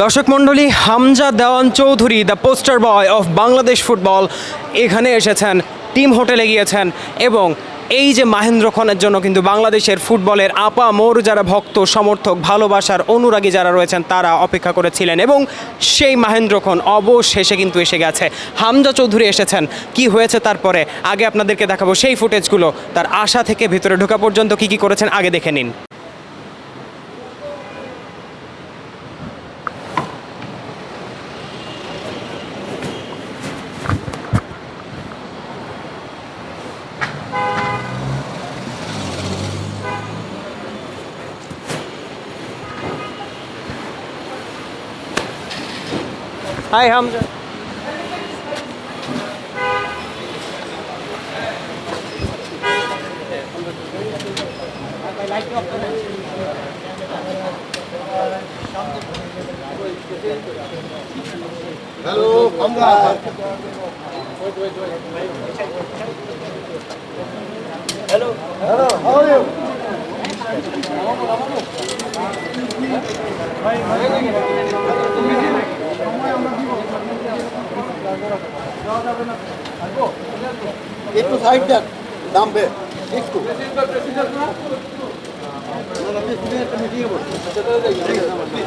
দর্শক মণ্ডলী, Hamza Dewan Chowdhury, the poster boy of Bangladesh football, এখানে এসেছেন, টিম হোটেলে গিয়েছেন এবং এই যে মাহেন্দ্র খনের জন্য কিন্তু বাংলাদেশের ফুটবলের আপা মোর যারা ভক্ত, সমর্থক, ভালোবাসার অনুরাগী যারা রয়েছেন, তারা অপেক্ষা করেছিলেন এবং সেই মাহেন্দ্র খন অবশেষে কিন্তু এসে গেছে। হামজা চৌধুরী এসেছেন, কি হয়েছে তারপরে? আগে আপনাদেরকে দেখাবো সেই ফুটেজগুলো, তার আশা থেকে ভিতরে ঢোকা পর্যন্ত কি কি করেছেন, আগে দেখে নিন। হাই হামজা হ্যালো আমরা hello hello how are you একটু সাইড দেন নামবে একটু। মিটিংয়ে বসে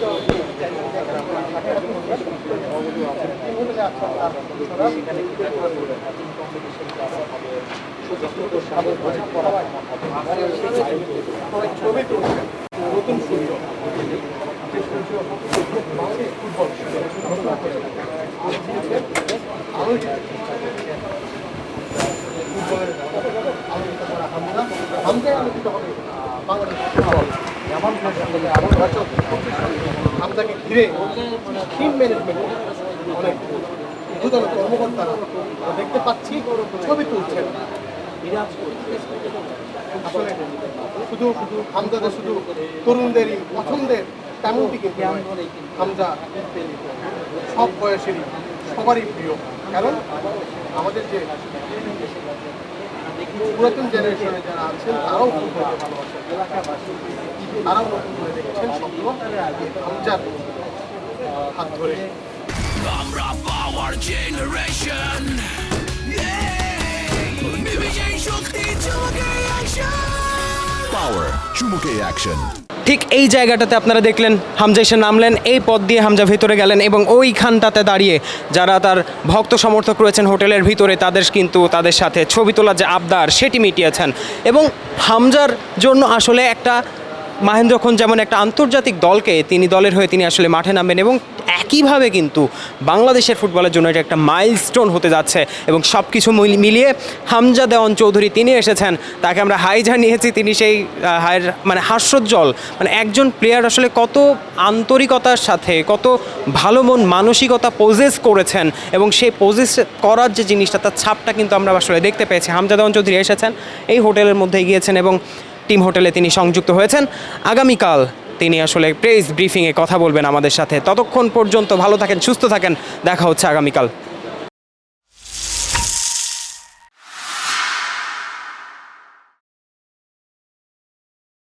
Chowdhury hello Hamza superstar Hamza how are you হামজায় আলোচিত হবে হামজাকে ঘিরে টিম ম্যানেজমেন্ট অনেক ঊর্ধ্বতন কর্মকর্তারা দেখতে পাচ্ছি, ছবি তুলছেন। আসলে শুধু শুধু হামজাদের শুধু তরুণদেরই পছন্দের তেমনটি কিন্তু। হামজা সব বয়সেরই সবারই প্রিয়। কারণ আমাদের যে পুরাতন জেনারেশনে যারা আছেন তারাও ফুটবলকে ভালোবাসেন। তারাও নতুন করে দেখছেন স্বপ্ন হামজার হাত ধরে। আমরা পাওয়ার জেনারেশন চুমুকে অ্যাকশন ঠিক এই জায়গাটাতে আপনারা দেখলেন, হামজা এসে নামলেন, এই পথ দিয়ে হামজা ভেতরে গেলেন এবং ওইখানটাতে দাঁড়িয়ে যারা তার ভক্ত সমর্থক রয়েছেন হোটেলের ভিতরে, তাদের কিন্তু তাদের সাথে ছবি তোলার যে আবদার, সেটি মিটিয়েছেন। এবং হামজার জন্য আসলে একটা মাহেন্দ্রক্ষণ যেমন একটা আন্তর্জাতিক দলকে তিনি দলের হয়ে তিনি আসলে মাঠে নামবেন এবং একইভাবে কিন্তু বাংলাদেশের ফুটবলের জন্য এটা একটা মাইলস্টোন হতে যাচ্ছে এবং সব কিছু মিল- মিলিয়ে হামজা দেওয়ান চৌধুরী তিনি এসেছেন, তাকে আমরা হাই জানিয়েছি, তিনি সেই হায়ের মানে হাস্যোজ্জ্বল মানে একজন প্লেয়ার আসলে কত আন্তরিকতার সাথে, কত ভালো মন, মানসিকতা পোজেস করেছেন এবং সেই পোজেস করার যে জিনিসটা, তার ছাপটা কিন্তু আমরা আসলে দেখতে পেয়েছি। হামজা দেওয়ান চৌধুরী এসেছেন, এই হোটেলের মধ্যে গিয়েছেন এবং টিম হোটেলে তিনি সংযুক্ত হয়েছেন। আগামীকাল তিনি আসলে প্রেস ব্রিফিংয়ে কথা বলবেন আমাদের সাথে। ততক্ষণ পর্যন্ত ভালো থাকেন, সুস্থ থাকেন। দেখা হচ্ছে আগামীকাল।